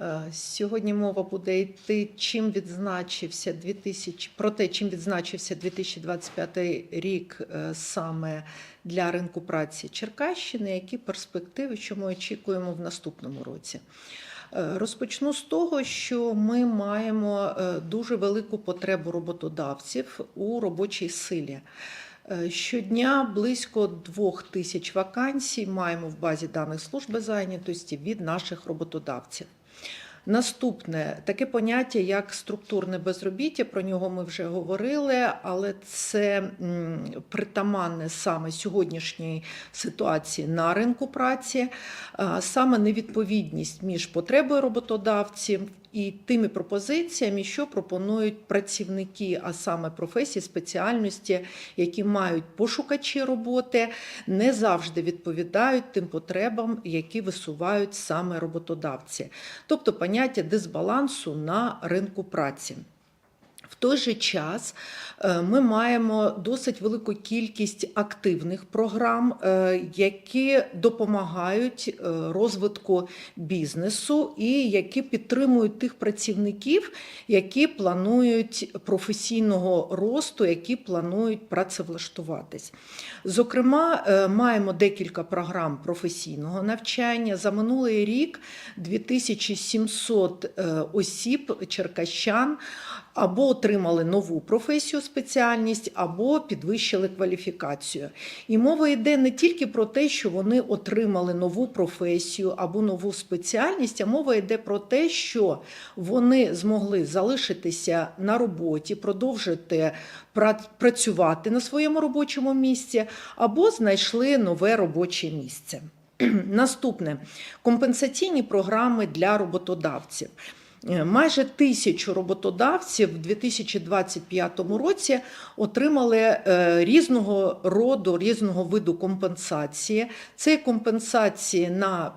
Е, Сьогодні мова буде йти, чим відзначився 2000, про те, чим відзначився 2025 рік е, саме для ринку праці Черкащини, які перспективи, що ми очікуємо в наступному році. Е, Розпочну з того, що ми маємо дуже велику потребу роботодавців у робочій силі. Щодня близько двох тисяч вакансій маємо в базі даних служби зайнятості від наших роботодавців. Наступне. Таке поняття, як структурне безробіття, про нього ми вже говорили, але це притаманне саме сьогоднішній ситуації на ринку праці, саме невідповідність між потребою роботодавців і тими пропозиціями, що пропонують працівники, а саме професії, спеціальності, які мають пошукачі роботи, не завжди відповідають тим потребам, які висувають саме роботодавці, тобто поняття дисбалансу на ринку праці. В той же час е, ми маємо досить велику кількість активних програм, е, які допомагають е, розвитку бізнесу і які підтримують тих працівників, які планують професійного росту, які планують працевлаштуватись. Зокрема, маємо декілька програм професійного навчання. За минулий рік 2700 е, осіб, черкащан, або отримали нову професію, спеціальність, або підвищили кваліфікацію. І мова йде не тільки про те, що вони отримали нову професію або нову спеціальність, а мова йде про те, що вони змогли залишитися на роботі, продовжити працювати на своєму робочому місці, або знайшли нове робоче місце. Наступне компенсаційні програми для роботодавців. Е, Майже тисячу роботодавців в 2025 році отримали е, різного роду, різного виду компенсації. Це компенсації на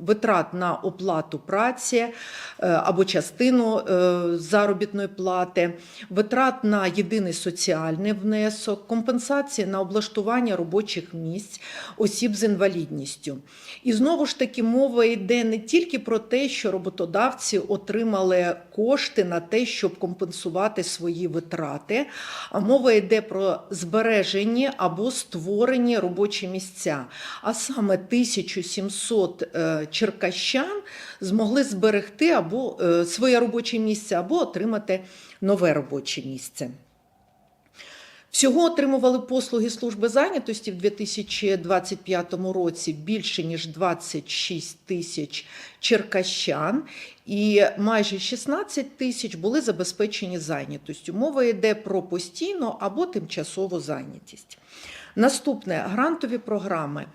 витрат на оплату праці е, або частину заробітної плати, витрат на єдиний соціальний внесок, компенсації на облаштування робочих місць осіб з інвалідністю. І знову ж таки мова йде не тільки про те, що роботодавці отримали кошти на те, щоб компенсувати свої витрати, а мова йде про збережені або створені робочі місця. А саме 1700 е, черкащан змогли зберегти або е, своє робоче місце, або отримати нове робоче місце. Всього отримували послуги служби зайнятості в 2025 році більше ніж 26 тисяч черкащан, і майже 16 тисяч були забезпечені зайнятостю. Мова йде про постійну або тимчасову зайнятість. Наступне грантові програми.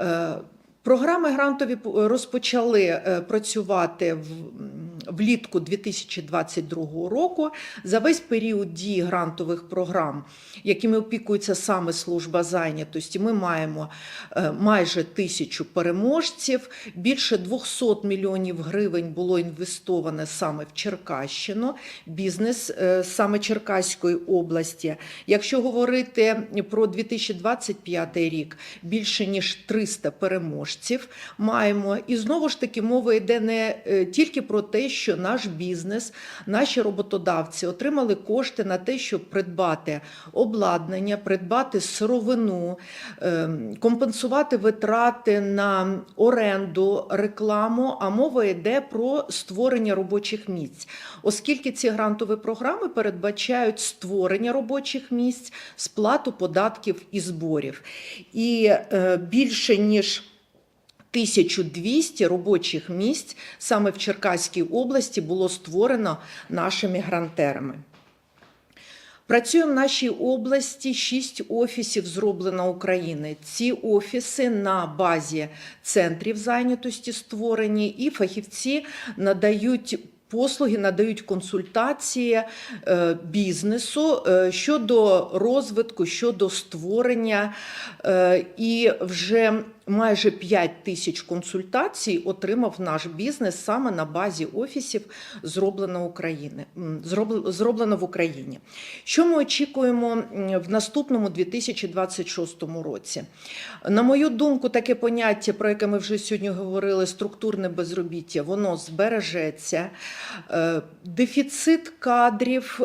Е, Програми грантові розпочали е, працювати в- влітку 2022 року. За весь період дії грантових програм, якими опікується саме служба зайнятості, ми маємо е, майже тисячу переможців. Більше 200 мільйонів гривень було інвестовано саме в Черкащину, бізнес е, саме Черкаської області. Якщо говорити про 2025 рік, більше ніж 300 переможців маємо. І знову ж таки мова йде не е, тільки про те, що наш бізнес, наші роботодавці отримали кошти на те, щоб придбати обладнання, придбати сировину, е, компенсувати витрати на оренду, рекламу. А мова йде про створення робочих місць, оскільки ці грантові програми передбачають створення робочих місць, сплату податків і зборів. І е, більше ніж 1200 робочих місць саме в Черкаській області було створено нашими грантерами. Працює в нашій області шість офісів зроблено України. Ці офіси на базі центрів зайнятості створені, і фахівці надають. Послуги надають консультації е, бізнесу е, щодо розвитку, щодо створення. Е, І вже майже 5 тисяч консультацій отримав наш бізнес саме на базі офісів зроблено України зроблено в Україні. Що ми очікуємо в наступному 2026 році? На мою думку, таке поняття, про яке ми вже сьогодні говорили, структурне безробіття, воно збережеться. Е, Дефіцит кадрів.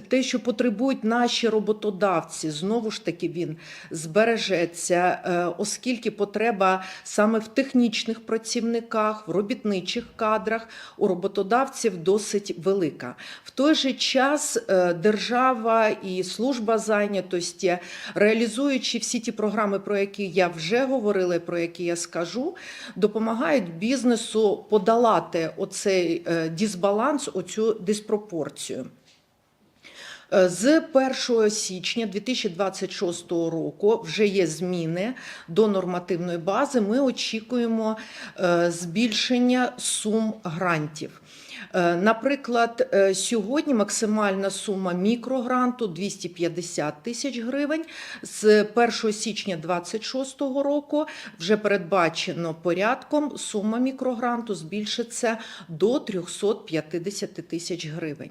Те, що потребують наші роботодавці, знову ж таки він збережеться, е, оскільки потреба саме в технічних працівниках, в робітничих кадрах у роботодавців досить велика. В той же час е, держава і служба зайнятості, реалізуючи всі ті програми, про які я вже говорила, про які я скажу, допомагають бізнесу подолати оцей е, дисбаланс, оцю диспропорцію. Е, З 1 січня 2026 року вже є зміни до нормативної бази. Ми очікуємо е, збільшення сум грантів. Е, Наприклад, е, сьогодні максимальна сума мікрогранту 250 тисяч гривень. З 1 січня 2026 року вже передбачено порядком сума мікрогранту збільшиться до 350 тисяч гривень.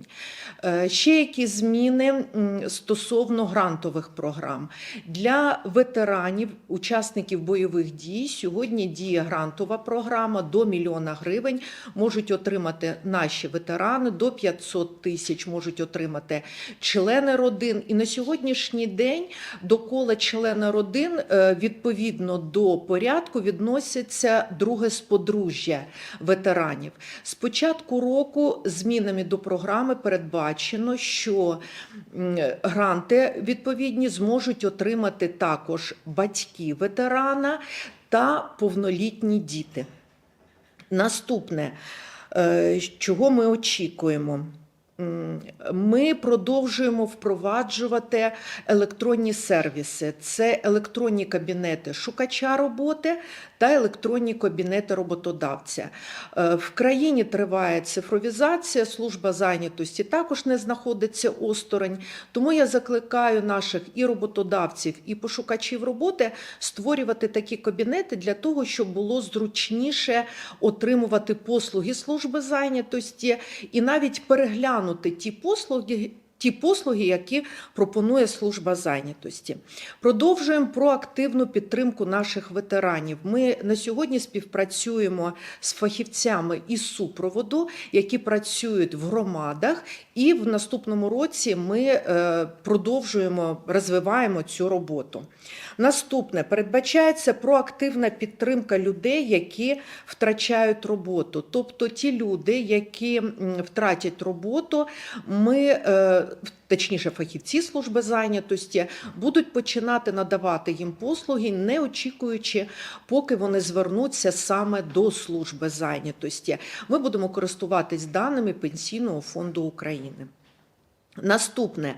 Е, Ще які зміни стосовно грантових програм для ветеранів, учасників бойових дій. Сьогодні діє грантова програма до мільйона гривень можуть отримати наші ветерани, до 500 тисяч можуть отримати члени родин. І на сьогоднішній день до кола члена родин е, відповідно до порядку відносяться друге сподружжя ветеранів. З початку року змінами до програми передбачено, що гранти відповідні зможуть отримати також батьки ветерана та повнолітні діти. Наступне, чого ми очікуємо? Ми продовжуємо впроваджувати електронні сервіси. Це електронні кабінети шукача роботи та електронні кабінети роботодавця. Е, В країні триває цифровізація, служба зайнятості також не знаходиться осторонь. Тому я закликаю наших і роботодавців, і пошукачів роботи створювати такі кабінети для того, щоб було зручніше отримувати послуги служби зайнятості і навіть переглянути ті послуги. Ті послуги, які пропонує служба зайнятості, продовжуємо проактивну підтримку наших ветеранів. Ми на сьогодні співпрацюємо з фахівцями із супроводу, які працюють в громадах, і в наступному році ми е, продовжуємо розвиваємо цю роботу. Наступне передбачається проактивна підтримка людей, які втрачають роботу. Тобто ті люди, які втратять роботу, ми, е, точніше, фахівці служби зайнятості, будуть починати надавати їм послуги, не очікуючи, поки вони звернуться саме до служби зайнятості. Ми будемо користуватись даними Пенсійного фонду України. Наступне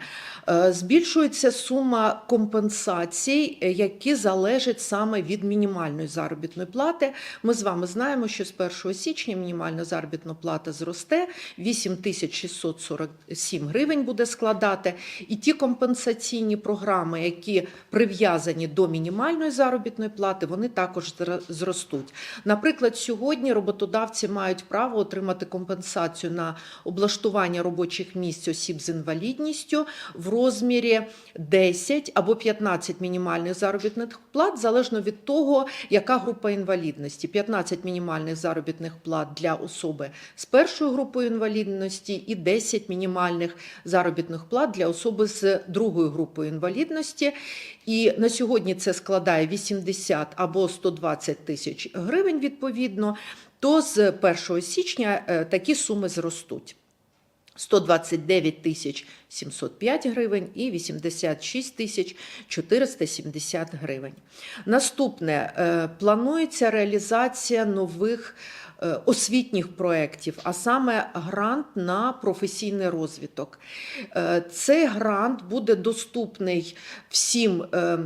Е, збільшується сума компенсацій, е, які залежать саме від мінімальної заробітної плати. Ми з вами знаємо, що з 1 січня мінімальна заробітна плата зросте 8647 гривень буде складати. І ті компенсаційні програми, які прив'язані до мінімальної заробітної плати, вони також зростуть. Наприклад, сьогодні роботодавці мають право отримати компенсацію на облаштування робочих місць осіб з інвалідністю в розмірі 10 або 15 мінімальних заробітних плат, залежно від того, яка група інвалідності. 15 мінімальних заробітних плат для особи з першою групою інвалідності і 10 мінімальних заробітних плат для особи з другою групою інвалідності. І на сьогодні це складає 80 або 120 тисяч гривень відповідно. То з 1 січня е, такі суми зростуть. 129 тисяч 705 гривень і 86 тисяч 470 гривень. Наступне е, планується реалізація нових освітніх проєктів, а саме грант на професійний розвиток. Е, Цей грант буде доступний всім е,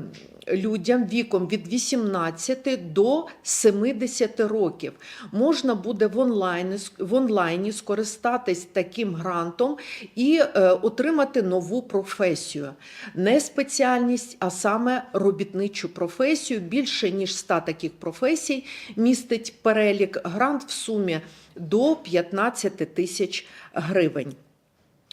людям віком від 18 до 70 років. Можна буде в онлайні, в онлайні скористатись таким грантом і е, отримати нову професію. Не спеціальність, а саме робітничу професію. Більше ніж 100 таких професій містить перелік грант в сумі до 15 тисяч гривень.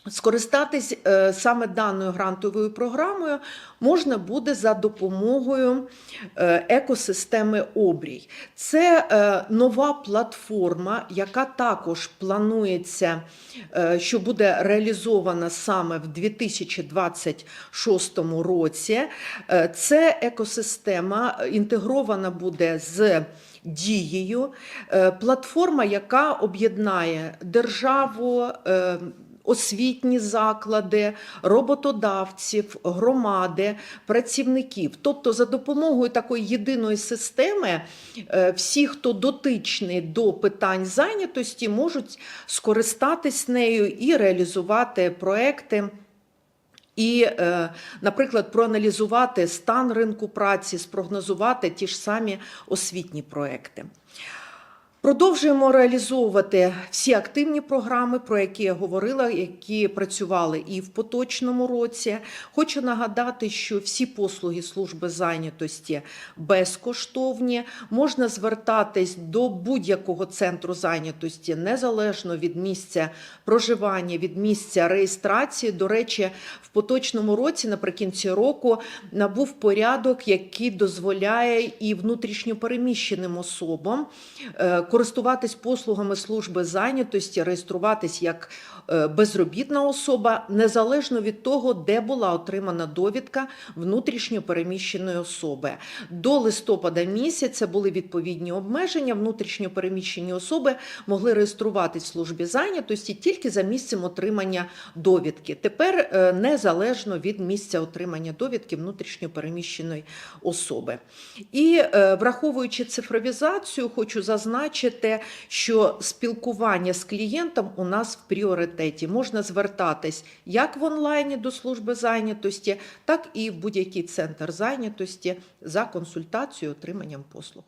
Скористатись е, саме даною грантовою програмою можна буде за допомогою е, екосистеми Обрій. Це е, нова платформа, яка також планується, що буде реалізована саме в 2026 році. Це екосистема інтегрована буде з дією, платформа, яка об'єднає державу. Освітні заклади, роботодавців, громади, працівників. Тобто, за допомогою такої єдиної системи е, всі, хто дотичний до питань зайнятості, можуть скористатись нею і реалізувати проекти. І, е, наприклад, проаналізувати стан ринку праці, спрогнозувати ті ж самі освітні проекти. Продовжуємо реалізовувати всі активні програми, про які я говорила, які працювали і в поточному році. Хочу нагадати, що всі послуги служби зайнятості безкоштовні. Можна звертатись до будь-якого центру зайнятості незалежно від місця проживання, від місця реєстрації. До речі, в поточному році, наприкінці року, набув порядок, який дозволяє і внутрішньопереміщеним особам е, користуватись послугами служби зайнятості, реєструватись як е, безробітна особа, незалежно від того, де була отримана довідка внутрішньопереміщеної особи. До листопада місяця були відповідні обмеження. Внутрішньопереміщені особи могли реєструватись в службі зайнятості тільки за місцем отримання довідки. Тепер е, незалежно від місця отримання довідки внутрішньопереміщеної особи. І е, враховуючи цифровізацію, хочу зазначити, що спілкування з клієнтом у нас в пріоритеті. Можна звертатись як в онлайні до служби зайнятості, так і в будь-який центр зайнятості за консультацією отриманням послуг.